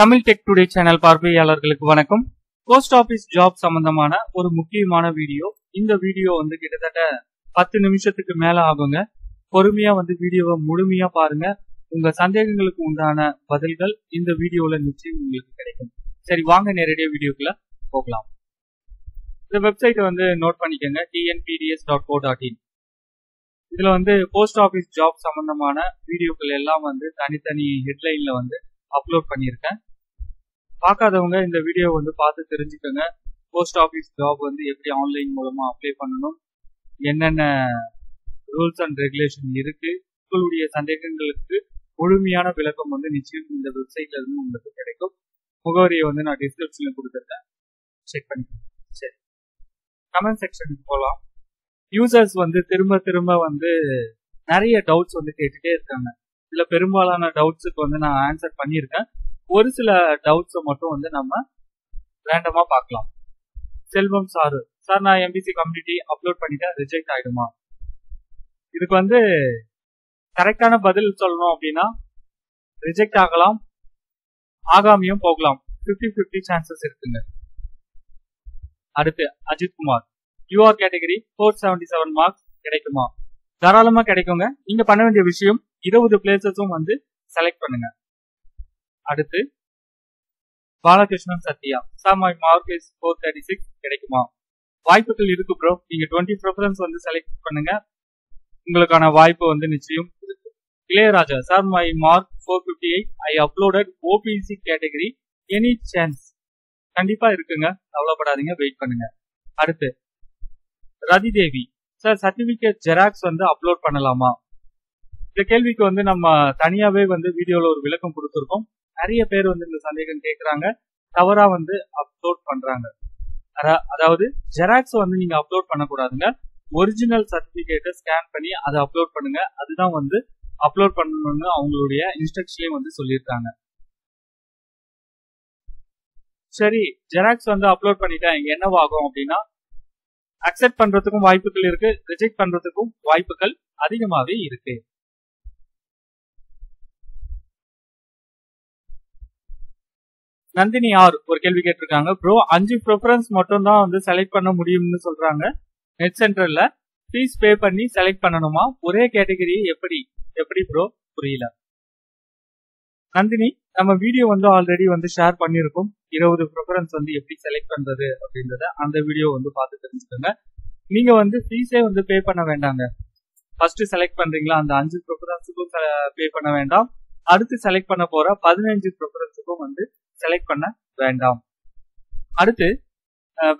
Tamil tech today channel பார்வையாளர்களுக்கு வணக்கம். Post office job சம்பந்தமான ஒரு முக்கியமான வீடியோ. இந்த வீடியோ வந்து கிட்டத்தட்ட பத்து நிமிஷத்துக்கு மேல ஆகுங்க. பொறுமையா வந்து வீடியோவை முழுமையா பாருங்க. உங்க சந்தேகங்களுக்கு உண்டான பதில்கள் இந்த வீடியோல நிச்சயம் உங்களுக்கு கிடைக்கும். சரி வாங்க நேரடியாக வீடியோக்குள்ள போகலாம். இந்த வெப்சைட்டை வந்து நோட் பண்ணிக்கோங்க TNPDS dot co dot in இதுல வந்து போஸ்ட் ஆபீஸ் ஜாப் சம்பந்தமான வீடியோக்கள் எல்லாம் வந்து தனித்தனி ஹெட்லைன்ல வந்து அப்லோட் பண்ணியிருக்கேன். பார்க்காதவங்க இந்த வீடியோ வந்து பார்த்து தெரிஞ்சுக்கோங்க. போஸ்ட் ஆஃபீஸ் ஜாப் வந்து எப்படி ஆன்லைன் மூலமா அப்ளை பண்ணணும் என்னென்ன ரூல்ஸ் அண்ட் ரெகுலேஷன் இருக்கு உங்களுடைய சந்தேகங்களுக்கு முழுமையான விளக்கம் வந்து நிச்சயம் இந்த வெப்சைட்ல இருந்து உங்களுக்கு கிடைக்கும். முகவரியை வந்து நான் டிஸ்கிரிப்ஷன்ல கொடுத்துருக்கேன். செக் பண்ணிக்கோங்க. சரி. கமெண்ட் செக்ஷனுக்கு போகலாம் யூசர்ஸ் வந்து திரும்ப திரும்ப வந்து நிறைய டவுட்ஸ் வந்து கேட்டுட்டே இருக்காங்க. இதுல பெரும்பாலான டவுட்ஸுக்கு வந்து நான் ஆன்சர் பண்ணியிருக்கேன். ஒரு சில டவுட்ஸை மட்டும் வந்து நம்ம ரேண்டமாக பார்க்கலாம். செல்வம் சாரு. சார் நான் எம்பிசி கம்யூனிட்டி அப்லோட் பண்ணிட்டேன் ரிஜெக்ட் ஆயிடுமா? இதுக்கு வந்து கரெக்டான பதில் சொல்லணும் அப்படின்னா ரிஜெக்ட் ஆகலாம் ஆகாமியும் போகலாம். ஃபிஃப்டி ஃபிஃப்டி சான்சஸ் இருக்குங்க. அடுத்து Ajith Kumar. UR category four seventy seven marks கிடைக்குமா? தாராளமாக கிடைக்குங்க. நீங்கள் பண்ண வேண்டிய விஷயம் இருபது பிளேசஸும் வந்து செலக்ட் பண்ணுங்க. அடுத்து Balakrishnan Sathya. Sir my mark is four thirty six கிடைக்குமா? வாய்ப்புகள் இருக்கு ப்ரோ நீங்க டுவெண்ட்டி ப்ரிஃபரன்ஸ் வந்து செலக்ட் பண்ணுங்க. உங்களுக்கான வாய்ப்பு வந்து நிச்சயம் இருக்கு. Ilaiyaraaja sir my mark four fifty eight I uploaded OBC category any chance கண்டிப்பா இருக்குங்க. கவலைப்படாதீங்க. வெயிட் பண்ணுங்க. அடுத்து Rathi Devi sir certificate xerox வந்து அப்லோட் பண்ணலாமா? இந்த கேள்விக்கு வந்து நம்ம தனியாவே வந்து வீடியோல ஒரு விளக்கம் கொடுத்துருக்கோம். நிறைய பேர் வந்து இந்த சந்தேகம் கேட்கறாங்க தவறா வந்து அப்லோட் பண்றாங்க. அதாவது ஜெராக்ஸ் வந்து நீங்க அப்லோட் பண்ணக்கூடாதுங்க. ஒரிஜினல் சர்டிபிகேட்டை ஸ்கேன் பண்ணி அதை அப்லோட் பண்ணுங்க. அதுதான் வந்து அப்லோட் பண்ணணும்னு அவங்களுடைய இன்ஸ்ட்ரக்ஷன்லயும் வந்து சொல்லியிருக்காங்க. சரி ஜெராக்ஸ் வந்து அப்லோட் பண்ணிட்டேன் என்னவாகும் அப்படின்னா அக்செப்ட் பண்றதுக்கும் வாய்ப்புகள் இருக்கு ரிஜெக்ட் பண்றதுக்கும் வாய்ப்புகள் அதிகமாவே இருக்கு. நந்தினி ஆர் ஒரு கேள்வி கேட்டிருக்காங்க. ப்ரோ அஞ்சு ப்ரிஃபரன்ஸ் மட்டும் தான் வந்து செலக்ட் பண்ண முடியும்னு சொல்றாங்க. நெட் சென்டர்ல ஃபீஸ் பே பண்ணி செலக்ட் பண்ணணுமா? ஒரே கேட்டகரி எப்படி? எப்படி ப்ரோ புரியல. நந்தினி நம்ம வீடியோ வந்து ஆல்ரெடி வந்து ஷேர் பண்ணியிருக்கோம். இருபது ப்ரிஃபரன்ஸ் வந்து எப்படி செலக்ட் பண்றது அப்படின்றத அந்த வீடியோ வந்து பார்த்து தெரிஞ்சுக்கோங்க. நீங்க வந்து ஃபீஸே வந்து பே பண்ண வேண்டாங்க. ஃபர்ஸ்ட் செலக்ட் பண்றீங்களா? அந்த அஞ்சு ப்ரிஃபரன்ஸுக்கும் பே பண்ண வேண்டாம். அடுத்து செலக்ட் பண்ண போற பதினஞ்சு ப்ரிஃபரன்ஸுக்கும் வந்து செலக்ட் பண்ண வேண்டாம். அடுத்து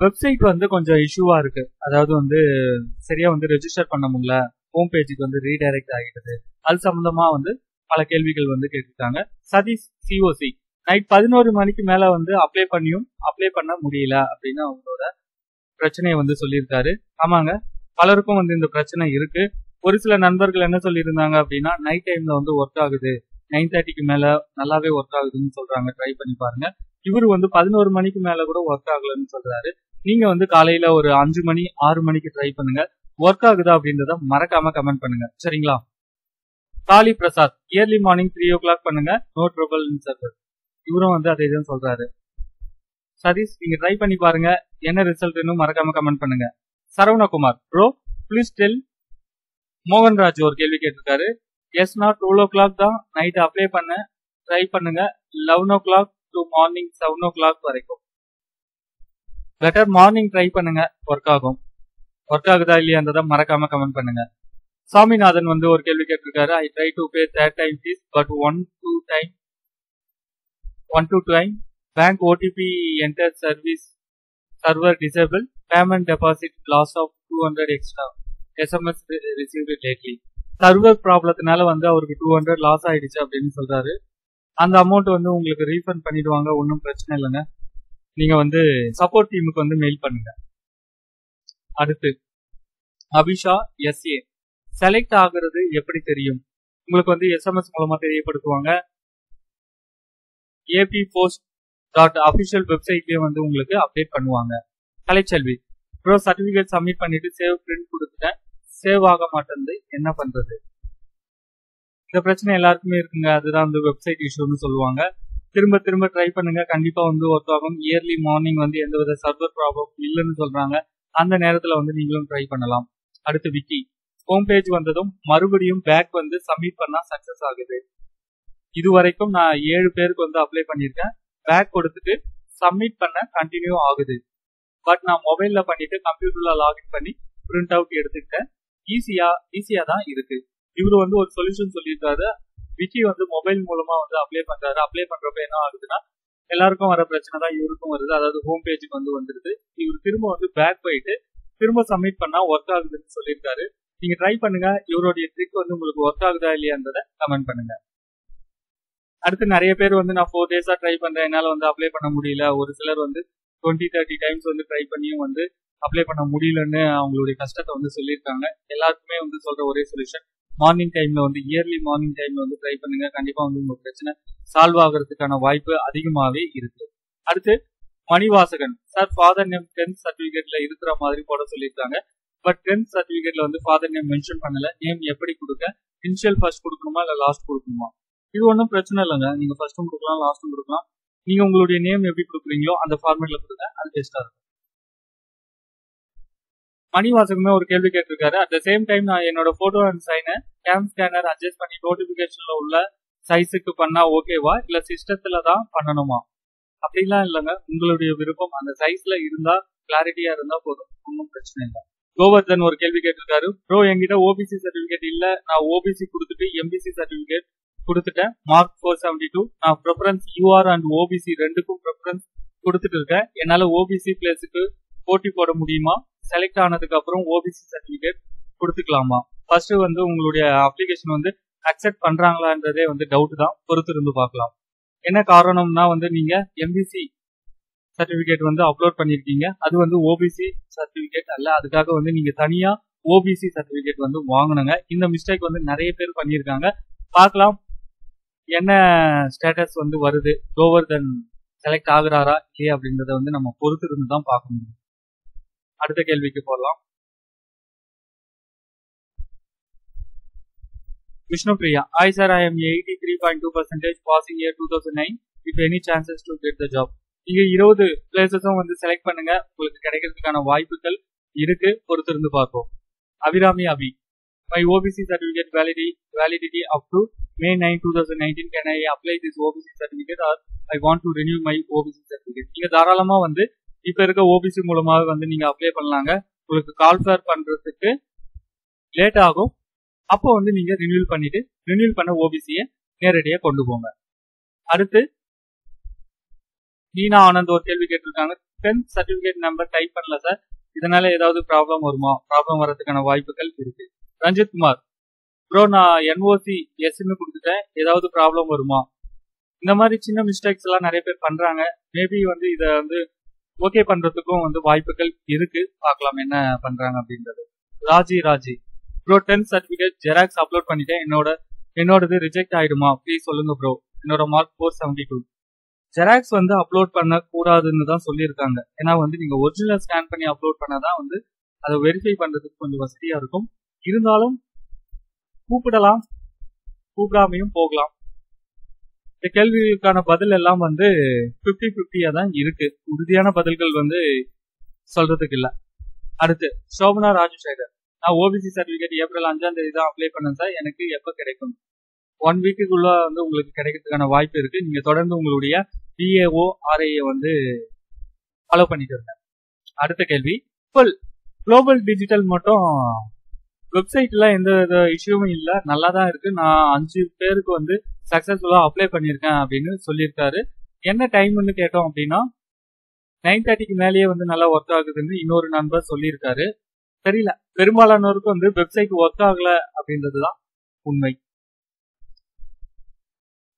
வெப்சைட் வந்து கொஞ்சம் இஷ்யூவா இருக்கு. அதாவது வந்து சரியா வந்து ரெஜிஸ்டர் பண்ண முடியல. ஹோம் பேஜுக்கு வந்து ரீடைரக்ட் ஆகிடுது அது சம்பந்தமா வந்து பல கேள்விகள் வந்து கேட்டிருக்காங்க. சதீஷ் சிஓசி நைட் பதினோரு மணிக்கு மேல வந்து அப்ளை பண்ணியும் அப்ளை பண்ண முடியல அப்படின்னு அவங்களோட பிரச்சனையை வந்து சொல்லியிருக்காரு. ஆமாங்க. பலருக்கும் வந்து இந்த பிரச்சனை இருக்கு. ஒரு சில நண்பர்கள் என்ன சொல்லியிருந்தாங்க அப்படின்னா நைட் டைம்ல வந்து ஒர்க் ஆகுது. நைன் தேர்ட்டிக்கு மேல நல்லாவே ஒர்க் ஆகுதுன்னு சொல்றாங்க. ட்ரை பண்ணி பாருங்க. இவரு வந்து பதினோரு மணிக்கு மேல கூட ஒர்க் ஆகலன்னு சொல்றாரு. நீங்க வந்து காலையில ஒரு அஞ்சு மணி ஆறு மணிக்கு ட்ரை பண்ணுங்க. ஒர்க் ஆகுதா அப்படின்றத மறக்காம கமெண்ட் பண்ணுங்க. சரிங்களா? Kali Prasad early morning three o'clock பண்ணுங்க நோ ட்ரபிள் சர்வர் இவரும் வந்து அதே தான் சொல்றாரு. சதீஷ் நீங்க ட்ரை பண்ணி பாருங்க. என்ன ரிசல்ட்னு மறக்காம கமெண்ட் பண்ணுங்க. Saravanakumar bro please tell Mohanraj ஒரு கேள்வி கேட்டிருக்காரு. எஸ் நான் டுவெல் ஓ கிளாக் தான். நைட் அப்ளை பண்ண. ட்ரை பண்ணுங்க. Eleven o'clock to morning seven o'clock வரைக்கும். பெட்டர் மார்னிங் ட்ரை பண்ணுங்க. ஒர்க் ஆகும். ஒர்க் ஆகுதா இல்லையான்றதை மறக்காம கமெண்ட் பண்ணுங்க. சாமிநாதன் வந்து ஒரு கேள்வி கேட்டிருக்காரு. I try to pay third time fees but one two time one two time bank OTP enter service server disable payment deposit loss of two hundred extra SMS received lately server ப்ராப்ளத்தினால வந்து அவருக்கு two hundred loss ஆயிடுச்சு அப்படின்னு சொல்றாரு. அந்த amount வந்து உங்களுக்கு refund பண்ணிடுவாங்க ஒன்றும் பிரச்சனை இல்லைங்க. நீங்க வந்து சப்போர்ட் டீமுக்கு வந்து மெயில் பண்ணுங்க. அடுத்து அபிஷா எஸ்ஏ செலக்ட் ஆகுறது எப்படி தெரியும்? உங்களுக்கு வந்து எஸ்எம்எஸ் மூலமா தெரியப்படுத்துவாங்க. ஏபி போஸ்ட் டாட் அபிஷியல் வெப்சைட்லயே வந்து உங்களுக்கு அப்டேட் பண்ணுவாங்க. கலைச்செல்வி ப்ரோ சர்டிபிகேட் சப்மிட் பண்ணிட்டு சேவ் பிரிண்ட் கொடுத்துட்டேன். சேவ் ஆக மாட்டேங்குது என்ன பண்றது? இந்த பிரச்சனை எல்லாருக்குமே இருக்குங்க. அதுதான் அந்த வெப்சைட் இஷ்யூன்னு சொல்லுவாங்க. திரும்ப திரும்ப ட்ரை பண்ணுங்க. கண்டிப்பா வந்து ஒர்க் இயர்லி மார்னிங் வந்து எந்த வித சர்வர் ப்ராப்ளம் இல்லைன்னு சொல்றாங்க. அந்த நேரத்துல வந்து நீங்களும் ட்ரை பண்ணலாம். அடுத்து விக்கி ஹோம் பேஜ் வந்ததும் மறுபடியும் பேக் வந்து சப்மிட் பண்ணா சக்சஸ் ஆகுது. இது வரைக்கும் நான் ஏழு பேருக்கு வந்து அப்ளை பண்ணியிருக்கேன். பேக் கொடுத்துட்டு சப்மிட் பண்ண கண்டினியூ ஆகுது. பட் நான் மொபைல்ல பண்ணிட்டு கம்ப்யூட்டர்ல லாகின் பண்ணி பிரிண்ட் அவுட் எடுத்துக்கிட்டேன். ஈஸியா ஈஸியா தான் இருக்கு. இவரு வந்து ஒரு சொல்யூஷன் சொல்லியிருக்காரு. விக்கி வந்து மொபைல் மூலமா வந்து அப்ளை பண்றாரு. அப்ளை பண்றப்ப என்ன ஆகுதுன்னா எல்லாருக்கும் வர பிரச்சனை தான் இவருக்கும் வருது. அதாவது ஹோம் பேஜுக்கு வந்து வந்துருது. இவர் திரும்ப வந்து பேக் போயிட்டு திரும்ப சப்மிட் பண்ணா ஒர்க் ஆகுதுன்னு சொல்லியிருக்காரு. நீங்க ட்ரை பண்ணுங்க. இவருடைய ட்ரிக் வந்து உங்களுக்கு ஒர்க் ஆகுதா இல்லையான்றத கமெண்ட் பண்ணுங்க. அடுத்து நிறைய பேர் வந்து நான் ஃபோர் டேஸா ட்ரை பண்றேன். என்னால வந்து அப்ளை பண்ண முடியல. ஒரு சிலர் வந்து டுவெண்ட்டி தேர்ட்டி டைம்ஸ் வந்து ட்ரை பண்ணியும் வந்து அப்ளை பண்ண முடியலன்னு அவங்களுடைய கஷ்டத்தை வந்து சொல்லியிருக்காங்க. எல்லாருக்குமே வந்து சொல்ற ஒரே சொல்யூஷன் மார்னிங் டைம்ல வந்து இயர்லி மார்னிங் டைம்ல வந்து ட்ரை பண்ணுங்க. கண்டிப்பா வந்து உங்க பிரச்சனை சால்வ் ஆகிறதுக்கான வாய்ப்பு அதிகமாவே இருக்கு. அடுத்து Manivasagan. Sir father name tenth சர்டிபிகேட்ல இருக்கிற மாதிரி போட சொல்லியிருக்காங்க. பட் டென்த் சர்டிபிகேட்ல வந்து ஃபாதர் நேம் மென்ஷன் பண்ணல. நேம் எப்படி கொடுக்க? இனிஷியல் ஃபர்ஸ்ட் கொடுக்கணுமா? இல்ல லாஸ்ட் கொடுக்கணுமா? இது ஒன்றும் பிரச்சனை இல்லைங்க. நீங்க ஃபர்ஸ்ட்டும் கொடுக்கலாம் லாஸ்ட்டும் கொடுக்கலாம். நீங்க உங்களுடைய நேம் எப்படி கொடுக்குறீங்களோ அந்த ஃபார்மேட்ல கொடுங்க அது பெஸ்டா இருக்கும். மணிவாசகமே ஒரு கேள்வி கேட்டிருக்காரு. அட் த சேம் டைம் நான் என்னோட போட்டோ அண்ட் சைனை கேம் ஸ்கேனர் அட்ஜஸ்ட் பண்ணி நோட்டிபிகேஷன்ல உள்ள சைஸுக்கு பண்ணா ஓகேவா இல்ல சிஸ்டத்துல தான் பண்ணணுமா? அப்படிலாம் இல்லைங்க. உங்களுடைய விருப்பம் அந்த சைஸ்ல இருந்தா கிளாரிட்டியா இருந்தா போதும். ஒன்றும் பிரச்சனை இல்லை. கோவர்தன் ஒரு கேள்வி கேட்டிருக்காரு. ப்ரோ என்கிட்ட ஓபிசி சர்டிபிகேட் இல்ல. நான் ஓபிசி கொடுத்துட்டு எம்பிசி சர்டிபிகேட் கொடுத்துட்டேன். மார்க் ஃபோர் செவன்டி டூ நான் ப்ரிஃபரன்ஸ் யூஆர் அண்ட் ஓபிசி ரெண்டுக்கும் ப்ரிஃபரன்ஸ் கொடுத்துட்டு இருக்கேன். என்னால ஓபிசி பிளேஸுக்கு போட்டி போட முடியுமா? செலக்ட் ஆனதுக்கு அப்புறம் ஓபிசி சர்டிபிகேட் கொடுத்துக்கலாமா? ஃபர்ஸ்ட் வந்து உங்களுடைய அப்ளிகேஷன் வந்து அக்செப்ட் பண்றாங்களான்றதே வந்து டவுட் தான். பொறுத்து இருந்து பார்க்கலாம். என்ன காரணம்னா வந்து நீங்க எம்பிசி சர்டிபிகேட் வந்து அப்லோட் பண்ணிருக்கீங்க. அது வந்து ஓபிசி சர்டிபிகேட் அல்ல. அதுக்காக வந்து நீங்க தனியா ஓபிசி சர்டிபிகேட் வந்து வாங்கினங்க. இந்த மிஸ்டேக் வந்து நிறைய பேர் பண்ணியிருக்காங்க. பார்க்கலாம். என்ன ஸ்டேட்டஸ் வந்து வருது? கோவர்தன் செலக்ட் ஆகுறாரா? இல்லையா அப்படின்றத வந்து நம்ம பொறுத்து இருந்து தான் பார்க்க முடியும் அடுத்த கேள்விக்கு போகலாம் Vishnu Priya I sir I am eighty three point two percentage passing year two thousand nine if any chances to get the job நீங்க இருபது பிளேசஸும் வந்து செலக்ட் பண்ணுங்க. உங்களுக்கு கிடைக்கிறதுக்கான வாய்ப்புகள் இருக்கு. பொறுத்திருந்து பார்ப்போம். Abirami Abi my OBC certificate validity validity up to May nine two thousand nineteen can I apply this OBC certificate or I want to renew my OBC certificate நீங்க தாராளமா வந்து இப்ப இருக்க ஓபிசி மூலமாக வந்து நீங்க அப்ளை பண்ணலாங்க. உங்களுக்கு கால் ஃபேர் பண்றதுக்கு லேட் ஆகும். அப்போ வந்து நீங்க ரினியூல் பண்ணிட்டு ரினியூல் பண்ண ஓபிசியை நேரடியாக கொண்டு போங்க. அடுத்து நீனா ஆனந்த் ஒரு கேள்வி கேட்டிருக்காங்க. டென்த் சர்டிபிகேட் நம்பர் டைப் பண்ணல சார் இதனால ஏதாவது ப்ராப்ளம் வருமா? ப்ராப்ளம் வரதுக்கான வாய்ப்புகள் இருக்கு. ரஞ்சித் குமார் ப்ரோ நான் என்ஓசி எஸ்ன்னு கொடுத்துட்டேன். ஏதாவது ப்ராப்ளம் வருமா? இந்த மாதிரி சின்ன மிஸ்டேக்ஸ் எல்லாம் நிறைய பேர் பண்றாங்க. மேபி வந்து இதை வந்து ஓகே பண்றதுக்கும் வந்து வாய்ப்புகள் இருக்கு. பார்க்கலாம் என்ன பண்றாங்க அப்படின்றது. Raji Raji. Bro tenth certificate xerox upload பண்ணிட்டேன். என்னோட என்னோடது ரிஜெக்ட் ஆயிடுமா? ப்ளீஸ் சொல்லுங்க ப்ரோ என்னோட mark four seventy two xerox வந்து அப்லோட் பண்ண கூடாதுன்னு தான் சொல்லியிருக்காங்க. ஏன்னா வந்து நீங்க ஒரிஜினல் ஸ்கேன் பண்ணி அப்லோட் பண்ணாதான் வந்து அதை வெரிஃபை பண்றதுக்கு கொஞ்சம் வசதியா இருக்கும். இருந்தாலும் கூப்பிடலாம். கூப்பிடாமையும் போகலாம். இந்த கேள்விக்கான பதில் எல்லாம் வந்து பிப்டி பிப்டியா தான் இருக்கு. உறுதியான பதில்கள் வந்து சொல்றதுக்கு இல்ல. அடுத்து சோபனா ராஜசேகர். நான் ஓபிசி சர்டிபிகேட் ஏப்ரல் அஞ்சாம் தேதி தான் அப்ளை பண்ணேன் சார் எனக்கு எப்ப கிடைக்கும்? ஒன் வீக்குக்குள்ள வந்து உங்களுக்கு கிடைக்கிறதுக்கான வாய்ப்பு இருக்கு. நீங்க தொடர்ந்து உங்களுடைய பிஏஓ ஆர்ஐஏ வந்து ஃபாலோ பண்ணிட்டு இருங்க. அடுத்த கேள்வி. குளோபல் டிஜிட்டல் மட்டும் வெப்சைட்ல எந்த வித இஷ்யூவும் இல்லை. நல்லா தான் இருக்கு. நான் அஞ்சு பேருக்கு வந்து சக்சஸ்ஃபுல்லா அப்ளை பண்ணியிருக்கேன் அப்படின்னு சொல்லியிருக்காரு. என்ன டைம்னு கேட்டோம் அப்படின்னா நைன் தேர்ட்டிக்கு மேலேயே வந்து நல்லா ஒர்க் ஆகுதுன்னு இன்னொரு நண்பர் சொல்லியிருக்காரு. தெரியல. பெரும்பாலானோருக்கு வந்து வெப்சைட் ஒர்க் ஆகல அப்படின்றதுதான் உண்மை.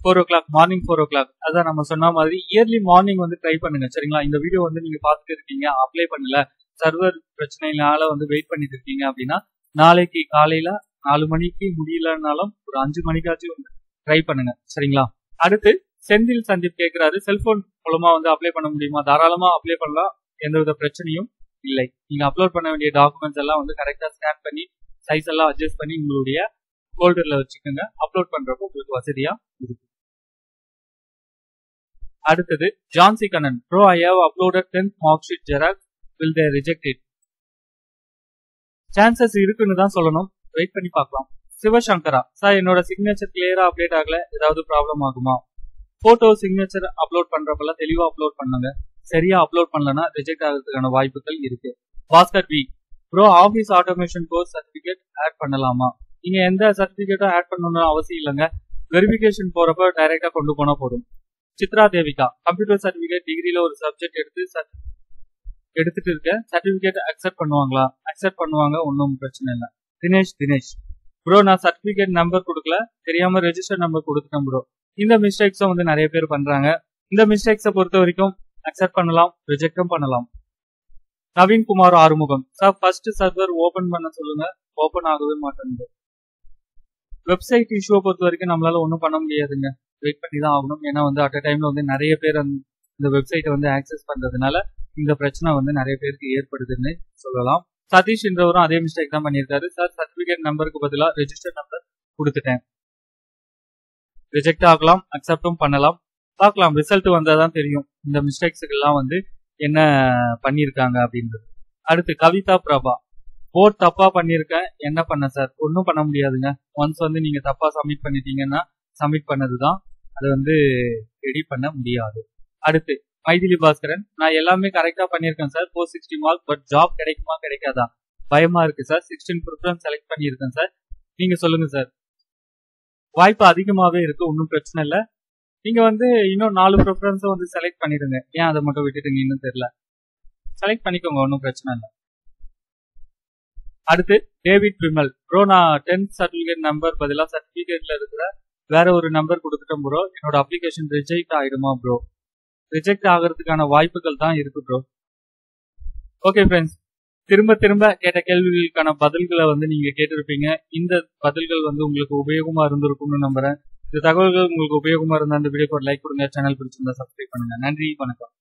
Four o'clock morning four o'clock அதான் நம்ம சொன்ன மாதிரி இயர்லி மார்னிங் வந்து ட்ரை பண்ணுங்க. சரிங்களா? இந்த வீடியோ வந்து நீங்க பார்த்துட்டு இருக்கீங்க. அப்ளை பண்ணல. சர்வர் பிரச்சனைனால வந்து வெயிட் பண்ணிட்டு இருக்கீங்க அப்படின்னா நாளைக்கு காலையில நாலு மணிக்கு முடியலனாலும் ஒரு அஞ்சு மணிக்காச்சும் ட்ரை பண்ணுங்க. சரிங்களா? அடுத்து செந்தில் சந்தீப் கேட்கிறாரு செல்போன் மூலமா வந்து அப்ளை பண்ண முடியுமா? தாராளமா அப்ளை பண்ணலாம். எந்தவித பிரச்சனையும் இல்லை. நீங்க அப்லோட் பண்ண வேண்டிய டாக்குமெண்ட்ஸ் எல்லாம் வந்து கரெக்டா ஸ்கேன் பண்ணி சைஸ் எல்லாம் அட்ஜஸ்ட் பண்ணி உங்களுடைய ஃபோல்டர்ல வச்சுக்கோங்க. அப்லோட் பண்றப்போ உங்களுக்கு வசதியா இருக்கும். அடுத்தது Jhansi Kannan. Bro I have uploaded tenth mark sheet xerox will they reject it chances இருக்குன்னு தான் சொல்லணும். வெயிட் பண்ணி பார்க்கலாம். சிவசங்கரா? சார் என்னோட சிக்னேச்சர் கிளியரா அப்டேட் ஆகல. ஏதாவது ப்ராப்ளம் ஆகுமா? போட்டோ சிக்னேச்சர் அப்லோட் பண்றப்பெல்லாம் தெளிவா அப்லோட் பண்ணுங்க. சரியா அப்லோட் பண்ணலன்னா ரிஜெக்ட் ஆகிறதுக்கான வாய்ப்புகள் இருக்கு. Bhaskar V bro office automation course certificate add பண்ணலாமா? நீங்க எந்த சர்டிபிகேட்டும் ஆட் பண்ணணும்னு அவசியம் இல்லைங்க. வெரிஃபிகேஷன் போறப்ப டைரக்டா கொண்டு போனா போதும். சித்ரா தேவிகா கம்ப்யூட்டர் சர்டிபிகேட் டிகிரியில ஒரு சப்ஜெக்ட் எடுத்து எடுத்துட்டு இருக்க சர்டிபிகேட் அக்செப்ட் பண்ணுவாங்களா? அக்செப்ட் பண்ணுவாங்க ஒன்றும் பிரச்சனை இல்லை. தினேஷ் தினேஷ். ப்ரோ நான் சர்டிபிகேட் நம்பர் கொடுக்கல. தெரியாம ரெஜிஸ்டர் நம்பர் கொடுத்துட்டேன் ப்ரோ இந்த மிஸ்டேக்ஸும் வந்து நிறைய பேர் பண்றாங்க. இந்த மிஸ்டேக்ஸை பொறுத்த வரைக்கும் அக்செப்ட் பண்ணலாம் ரிஜெக்டும் பண்ணலாம். Naveen Kumar Arumugam. Sir first server open பண்ண சொல்லுங்க. ஓபன் ஆகவே மாட்டேங்குது வெப்சைட் இஷ்யூவை பொறுத்த வரைக்கும் நம்மளால ஒன்றும் பண்ண முடியாதுங்க. வெயிட் பண்ணி தான் ஆகணும். ஏன்னா வந்து அட் டைம்ல வந்து நிறைய பேர் இந்த வெப்சைட்டை வந்து ஆக்சஸ் பண்றதுனால இந்த பிரச்சனை வந்து நிறைய பேருக்கு ஏற்படுதுன்னு சொல்லலாம். சதீஷ் என்றவரும் அதே மிஸ்டேக் தான் பண்ணியிருக்காரு. சார் சர்டிபிகேட் நம்பருக்கு பதிலாக ரெஜிஸ்டர் நம்பர் கொடுத்துட்டேன். ரிஜெக்ட் ஆகலாம் அக்செப்டும் பண்ணலாம். பார்க்கலாம் ரிசல்ட் வந்தால் தான் தெரியும். இந்த மிஸ்டேக்ஸுக்கெல்லாம் வந்து என்ன பண்ணியிருக்காங்க அப்படின்றது. அடுத்து கவிதா பிரபா. போர்ட் தப்பா பண்ணியிருக்கேன் என்ன பண்ண சார் ஒன்றும் பண்ண முடியாதுங்க. ஒன்ஸ் வந்து நீங்க தப்பா சப்மிட் பண்ணிட்டீங்கன்னா சப்மிட் பண்ணதுதான். அதை வந்து ரெடி பண்ண முடியாது. அடுத்து மைதிலி பாஸ்கரன். நான் எல்லாமே கரெக்டா பண்ணியிருக்கேன் sir. Four sixty mark but job கிடைக்குமா கிடைக்காதா? பயமா இருக்கு சார். சிக்ஸ்டீன் ப்ரிஃபரன்ஸ் செலக்ட் பண்ணியிருக்கேன் சார். நீங்க சொல்லுங்க சார். வாய்ப்பு அதிகமாகவே இருக்கு ஒன்றும் பிரச்சனை இல்லை. நீங்க வந்து இன்னும் நாலு ப்ரிஃபரன்ஸும் வந்து செலக்ட் பண்ணிடுங்க. ஏன் அதை மட்டும் விட்டுட்டீங்கன்னு தெரியல? செலக்ட் பண்ணிக்கோங்க ஒன்றும் பிரச்சனை இல்லை. அடுத்து டேவிட் விமல் ப்ரோ நான் டென்த் சர்டிஃபிகேட் நம்பர் பதிலாக சர்டிபிகேட்ல இருக்கிற வேற ஒரு நம்பர் கொடுத்துட்டேன் ப்ரோ என்னோட அப்ளிகேஷன் ரிஜெக்ட் ஆயிடுமா ப்ரோ ரிஜெக்ட் ஆகிறதுக்கான வாய்ப்புகள் தான் இருக்கு ப்ரோ ஓகே ஃப்ரெண்ட்ஸ் திரும்ப திரும்ப கேட்ட கேள்விகளுக்கான பதில்களை வந்து நீங்க கேட்டிருப்பீங்க. இந்த பதில்கள் வந்து உங்களுக்கு உபயோகமா இருந்திருக்கும்னு நம்புறேன். இந்த தகவல்கள் உங்களுக்கு உபயோகமா இருந்தா இந்த வீடியோக்கு ஒரு லைக் கொடுங்க. சேனல் பிடிச்சிருந்தா சப்ஸ்கிரைப் பண்ணுங்க. நன்றி வணக்கம்.